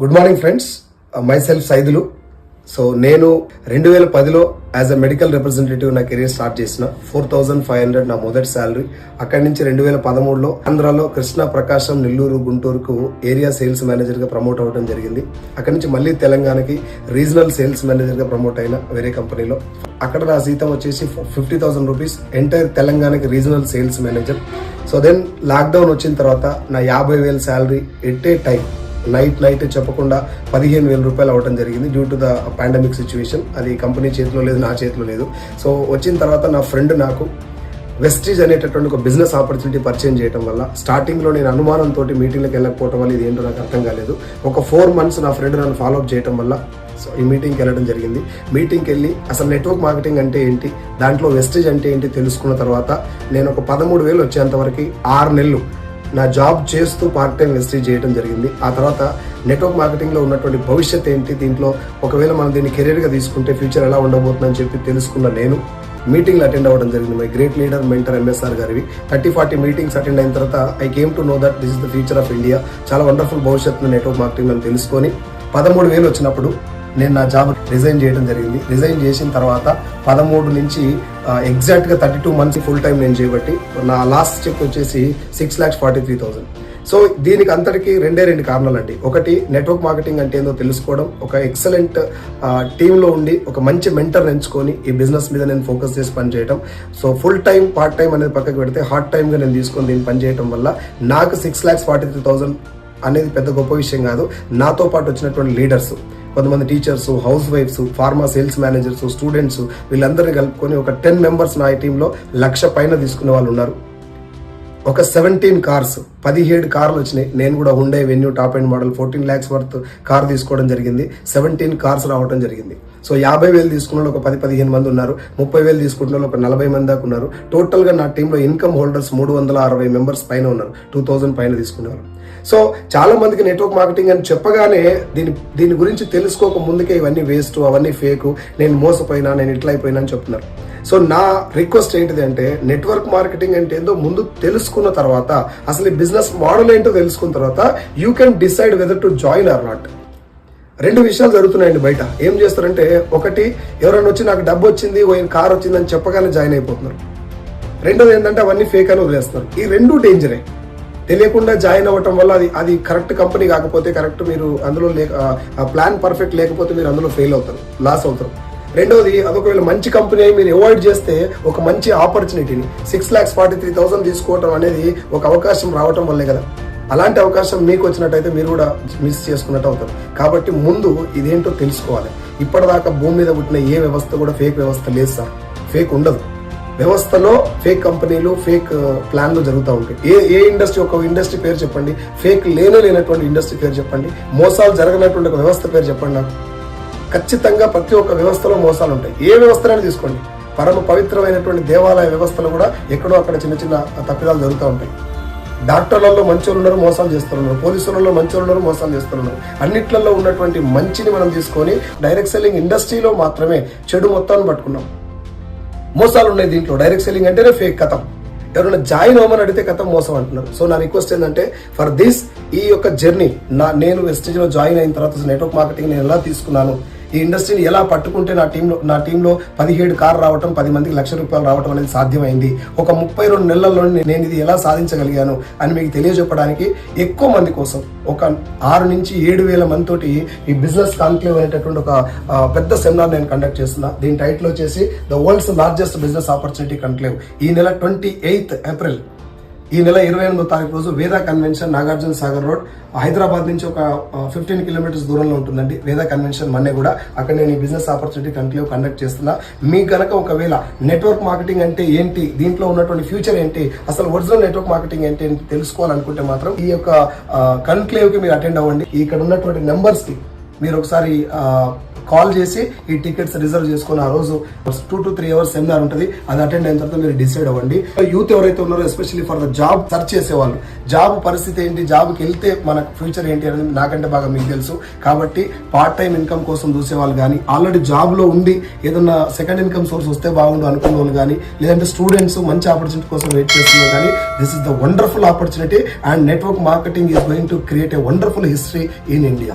Good morning friends myself Saidulu so నేను రెండు వేల పదిలో యాజ్ అ మెడికల్ రిప్రజెంటేటివ్ నా కెరీర్ స్టార్ట్ చేసిన. ఫోర్ థౌజండ్ ఫైవ్ హండ్రెడ్ నా మొదటి శాలరీ అక్కడి నుంచి రెండు వేల పదమూడులో ఆంధ్రాలో కృష్ణా ప్రకాశం నెల్లూరు గుంటూరుకు ఏరియా సేల్స్ మేనేజర్గా ప్రమోట్ అవ్వడం జరిగింది. అక్కడి నుంచి మళ్ళీ తెలంగాణకి రీజనల్ సేల్స్ మేనేజర్గా ప్రమోట్ అయిన వేరే కంపెనీలో అక్కడ నా జీతం వచ్చేసి ఫిఫ్టీ థౌసండ్ రూపీస్ ఎంటైర్ తెలంగాణకి regional sales manager so then lockdown వచ్చిన తర్వాత నా యాభై వేల salary at a time night night చెప్పకుండా పదిహేను వేల రూపాయలు అవ్వడం జరిగింది due to the pandemic situation అది కంపెనీ చేతిలో లేదు నా చేతిలో లేదు. సో వచ్చిన తర్వాత నా ఫ్రెండ్ నాకు వెస్టీజ్ అనేటటువంటి ఒక బిజినెస్ ఆపర్చునిటీ పరిచయం చేయడం వల్ల స్టార్టింగ్లో నేను అనుమానంతో మీటింగ్లకు వెళ్ళకపోవడం వల్ల ఇది ఏంటో నాకు అర్థం కాలేదు. ఒక ఫోర్ మంత్స్ నా ఫ్రెండ్ నన్ను ఫాలో అప్ చేయడం వల్ల సో ఈ మీటింగ్కి వెళ్ళడం జరిగింది. మీటింగ్కి వెళ్ళి అసలు నెట్వర్క్ మార్కెటింగ్ అంటే ఏంటి దాంట్లో వెస్టేజ్ అంటే ఏంటి తెలుసుకున్న తర్వాత నేను ఒక పదమూడు వేలు వచ్చేంత వరకు ఆరు నెలలు నా జాబ్ చేస్తూ పార్ట్ టైం ఎస్టీ చేయడం జరిగింది. ఆ తర్వాత నెట్వర్క్ మార్కెటింగ్లో ఉన్నటువంటి భవిష్యత్ ఏంటి? దీంట్లో ఒకవేళ మనం దీన్ని కెరీర్గా తీసుకుంటే ఫ్యూచర్ ఎలా ఉండబోతుందని చెప్పి తెలుసుకున్న నేను మీటింగ్లు అటెండ్ అవ్వడం జరిగింది. My great leader mentor MSR గారివి. థర్టీ ఫార్టీ మీటింగ్స్ అటెండ్ అయిన తర్వాత I came to know that this is the future of India చాలా వండర్ఫుల్ భవిష్యత్తు నెట్వర్క్ మార్కెటింగ్ అని తెలుసుకొని పదమూడు వేలు వచ్చినప్పుడు నేను నా జాబ్ రిజైన్ చేయడం జరిగింది. రిజైన్ చేసిన తర్వాత పదమూడు నుంచి ఎగ్జాక్ట్గా thirty two months full time నేను చేయబట్టి నా లాస్ట్ చెక్ వచ్చేసి six lakhs forty three thousand so దీనికి అంతటికి రెండే రెండు కారణాలు అండి ఒకటి నెట్వర్క్ మార్కెటింగ్ అంటే ఏందో తెలుసుకోవడం ఒక ఎక్సలెంట్ టీంలో ఉండి ఒక మంచి మెంటర్ ఎంచుకొని ఈ బిజినెస్ మీద నేను ఫోకస్ చేసి పనిచేయడం so full time part time అనేది పక్కకు పెడితే హార్ట్ టైంగా నేను తీసుకొని దీన్ని పనిచేయటం వల్ల నాకు six lakhs forty three thousand అనేది పెద్ద గొప్ప విషయం కాదు. నాతో పాటు వచ్చినటువంటి లీడర్స్ కొంతమంది teachers house wives pharma sales managers students వీళ్ళందరినీ కలుపుకొని ఒక టెన్ మెంబర్స్ నా టీంలో లక్ష పైన తీసుకునే వాళ్ళు ఉన్నారు. ఒక సెవెంటీన్ కార్స్ పదిహేడు కార్లు వచ్చినాయి. నేను కూడా ఉండే Venue top end model fourteen lakhs worth car తీసుకోవడం జరిగింది. సెవెంటీన్ కార్స్ రావడం జరిగింది. సో యాభై వేలు తీసుకున్న వాళ్ళు ఒక పది పదిహేను మంది ఉన్నారు. ముప్పై వేలు తీసుకుంటున్న వాళ్ళు ఒక నలభై మంది దాకా ఉన్నారు. టోటల్గా నా టీంలో ఇన్కమ్ హోల్డర్స్ మూడు వందల అరవై మెంబర్స్ పైన ఉన్నారు. టూ థౌజండ్ పైన తీసుకున్నారు సో చాలా మందికి నెట్వర్క్ మార్కెటింగ్ అని చెప్పగానే దీని దీని గురించి తెలుసుకోక ముందుకే ఇవన్నీ వేస్ట్ అవన్నీ ఫేక్ నేను మోసపోయినా నేను ఇట్లా అయిపోయినా అని చెప్తున్నారు. సో నా రిక్వెస్ట్ ఏంటిది అంటే నెట్వర్క్ మార్కెటింగ్ అంటే ఏందో ముందు తెలుసుకున్న తర్వాత అసలు ఈ బిజినెస్ మోడల్ ఏంటో తెలుసుకున్న తర్వాత you can decide whether to join or not రెండు విషయాలు జరుగుతున్నాయండి బయట. ఏం చేస్తారంటే ఒకటి ఎవరైనా వచ్చి నాకు డబ్బు వచ్చింది ఓ కార్ వచ్చింది అని చెప్పగానే జాయిన్ అయిపోతున్నారు. రెండోది ఏంటంటే అవన్నీ ఫేక్ అని వదిలేస్తున్నారు. ఈ రెండు డేంజరే తెలియకుండా జాయిన్ అవ్వటం వల్ల అది అది కరెక్ట్ కంపెనీ కాకపోతే కరెక్ట్ మీరు అందులో లేక ప్లాన్ పర్ఫెక్ట్ లేకపోతే మీరు అందులో ఫెయిల్ అవుతారు లాస్ అవుతారు. రెండోది అదొకవేళ మంచి కంపెనీ అయి మీరు అవాయిడ్ చేస్తే ఒక మంచి ఆపర్చునిటీని six lakhs forty three thousand తీసుకోవటం అనేది ఒక అవకాశం రావటం వల్లే కదా. అలాంటి అవకాశం మీకు వచ్చినట్టయితే మీరు కూడా మిస్ చేసుకున్నట్టు అవుతారు. కాబట్టి ముందు ఇదేంటో తెలుసుకోవాలి. ఇప్పటిదాకా భూమి మీద పుట్టిన ఏ వ్యవస్థ కూడా ఫేక్ వ్యవస్థ లేదు సార్. ఫేక్ ఉండదు. వ్యవస్థలో ఫేక్ కంపెనీలు ఫేక్ uh, ప్లాన్లు జరుగుతూ ఉంటాయి. ఏ ఏ ఇండస్ట్రీ ఒక ఇండస్ట్రీ పేరు చెప్పండి. ఫేక్ లేనే లేనటువంటి ఇండస్ట్రీ పేరు చెప్పండి. మోసాలు జరగనటువంటి ఒక వ్యవస్థ పేరు చెప్పండి నాకు. ఖచ్చితంగా ప్రతి ఒక్క వ్యవస్థలో మోసాలు ఉంటాయి. ఏ వ్యవస్థనైనా తీసుకోండి. పరమ పవిత్రమైనటువంటి దేవాలయ వ్యవస్థలు కూడా ఎక్కడో అక్కడ చిన్న చిన్న తప్పిదాలు జరుగుతూ ఉంటాయి. డాక్టర్లలో మంచోళ్ళు ఉన్నారు మోసాలు చేస్తున్నారు పోలీసులలో మంచోళ్ళు ఉన్నారు మోసాలు చేస్తున్నారు అన్నిట్లలో ఉన్నటువంటి మంచిని మనం తీసుకొని డైరెక్ట్ సెల్లింగ్ ఇండస్ట్రీలో మాత్రమే చెడు మొత్తాన్ని పట్టుకున్నాం. మోసాలు ఉన్నాయి దీంట్లో. డైరెక్ట్ సెల్లింగ్ అంటేనే ఫేక్ కథం. ఎవరైనా జాయిన్ అవ్వమని అడిగితే కథం మోసం అంటున్నారు. సో నా రిక్వెస్ట్ ఏంటంటే ఫర్ దిస్ ఈ యొక్క జర్నీ నా నేను వెస్టేజ్లో జాయిన్ అయిన తర్వాత నెట్వర్క్ మార్కెటింగ్ నేను ఎలా తీసుకున్నాను ఈ ఇండస్ట్రీని ఎలా పట్టుకుంటే నా టీంలో నా టీంలో పదిహేడు కార్ రావటం పది మందికి లక్ష రూపాయలు రావటం అనేది సాధ్యమైంది. ఒక ముప్పై రెండు నెలల్లో నేను ఇది ఎలా సాధించగలిగాను అని మీకు తెలియజెప్పడానికి ఎక్కువ మంది కోసం ఒక ఆరు నుంచి ఏడు వేల మంది తోటి ఈ బిజినెస్ కాన్క్లేవ్ అనేటటువంటి ఒక పెద్ద సెమినార్ నేను కండక్ట్ చేస్తున్నా. దీని టైటిల్ వచ్చేసి the world's largest business opportunity conclave. ఈ నెల ట్వంటీ ఎయిత్ ఏప్రిల్ ఈ నెల ఇరవై ఎనిమిదో తారీఖు రోజు వేదా కన్వెన్షన్ నాగార్జున సాగర్ రోడ్ హైదరాబాద్ నుంచి ఒక ఫిఫ్టీన్ కిలోమీటర్స్ దూరంలో ఉంటుందండి. వేదా కన్వెన్షన్ మన్నే కూడా అక్కడ నేను ఈ బిజినెస్ ఆపర్చునిటీ కంటిన్యూ కండక్ట్ చేస్తున్నా. మీకు కనుక ఒకవేళ నెట్వర్క్ మార్కెటింగ్ అంటే ఏంటి దీంట్లో ఉన్నటువంటి ఫ్యూచర్ ఏంటి అసలు ఒరిజినల్ నెట్వర్క్ మార్కెటింగ్ ఏంటి అని తెలుసుకోవాలనుకుంటే మాత్రం ఈ యొక్క కన్క్లేవ్కి మీరు అటెండ్ అవ్వండి. ఇక్కడ ఉన్నటువంటి నెంబర్స్కి మీరు ఒకసారి కాల్ చేసి ఈ టికెట్స్ రిజర్వ్ చేసుకుని ఆ రోజు two to three hours seminar ఉంటుంది. అది అటెండ్ అయిన తర్వాత మీరు డిసైడ్ అవ్వండి. యూత్ ఎవరైతే ఉన్నారో especially for the job search చేసేవాళ్ళు జాబ్ పరిస్థితి ఏంటి జాబ్కి వెళ్తే మన ఫ్యూచర్ ఏంటి అనేది నాకంటే బాగా మీకు తెలుసు. కాబట్టి పార్ట్ టైం ఇన్కమ్ కోసం చూసేవాళ్ళు కానీ ఆల్రెడీ జాబ్లో ఉండి ఏదన్నా సెకండ్ ఇన్కమ్ సోర్స్ వస్తే బాగుండు అనుకున్న వాళ్ళు కానీ లేదంటే స్టూడెంట్స్ మంచి ఆపర్చునిటీ కోసం వెయిట్ చేస్తున్నారు కానీ this is the wonderful opportunity and network marketing is going to create a wonderful history in India